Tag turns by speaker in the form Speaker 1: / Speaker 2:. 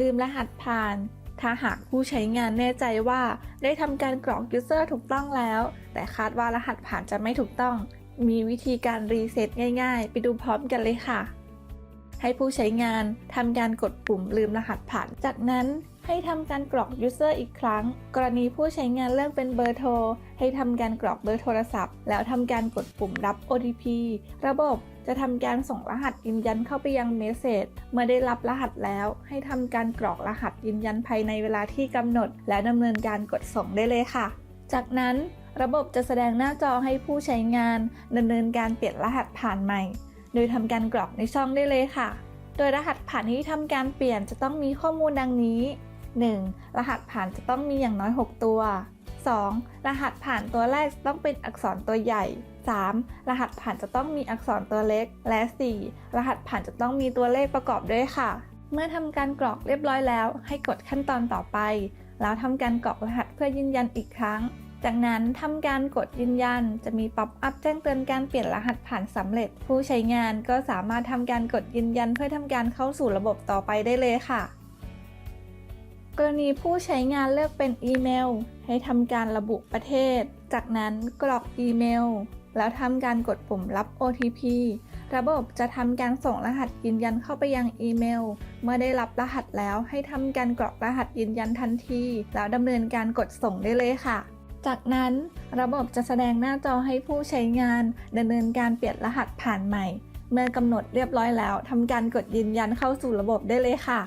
Speaker 1: ลืมรหัสผ่าน ถ้าหากผู้ใช้งานแน่ใจว่าได้ทำการกรอก user ถูกต้องแล้ว แต่คาดว่ารหัสผ่านจะไม่ถูกต้อง มีวิธีการรีเซ็ตง่าย ๆ ไปดูพร้อมกันเลยค่ะ ให้ผู้ใช้งานทำการกดปุ่มลืมรหัสผ่าน จากนั้น ให้ทำการกรอก user อีกครั้ง กรณีผู้ใช้งานเลือกเป็นเบอร์โทร ให้ทำการกรอกเบอร์โทรศัพท์ แล้วทำการกดปุ่มรับ OTP ระบบจะทำการส่งรหัสยืนยันเข้าไปยังเมสเซจเมื่อได้รับรหัสแล้ว ให้ทำการกรอกรหัสยืนยันภายในเวลาที่กำหนด และดำเนินการกดส่งได้เลยค่ะ จากนั้นระบบจะแสดงหน้าจอให้ผู้ใช้งานดำเนินการเปลี่ยนรหัสผ่านใหม่ โดยทำการกรอกในช่องได้เลยค่ะ โดยรหัสผ่านที่ทำการเปลี่ยนจะต้องมีข้อมูลดังนี้ 1. รหัสผ่านจะต้องมีอย่างน้อย 6 ตัว 2. รหัสผ่านตัวแรกต้องเป็นอักษรตัวใหญ่ 3. รหัสผ่านจะต้องมีอักษรตัวเล็ก และ 4. รหัสผ่านจะต้องมีตัวเลขประกอบด้วยค่ะ เมื่อทำการกรอกเรียบร้อยแล้ว ให้กดขั้นตอนต่อไป แล้วทำการกรอกรหัสเพื่อยืนยันอีกครั้ง จากนั้นทำการกดยืนยัน จะมีป๊อปอัพแจ้งเตือนการเปลี่ยนรหัสผ่านสำเร็จ ผู้ใช้งานก็สามารถทำการกดยืนยันเพื่อทำการเข้าสู่ระบบต่อไปได้เลยค่ะ กรณีผู้ใช้งานเลือกเป็นอีเมล ให้ทำการระบุประเทศ จากนั้นกรอกอีเมล แล้วทำการกดปุ่มรับ OTP ระบบจะทำการส่งรหัสยืนยันเข้าไปยังอีเมล เมื่อได้รับรหัสแล้วให้ทำการกรอกรหัสยืนยันทันที แล้วดำเนินการกดส่งได้เลยค่ะ จากนั้นระบบจะแสดงหน้าจอให้ผู้ใช้งานดำเนินการเปลี่ยนรหัสผ่านใหม่ เมื่อกำหนดเรียบร้อยแล้วทำการกดยืนยันเข้าสู่ระบบได้เลยค่ะ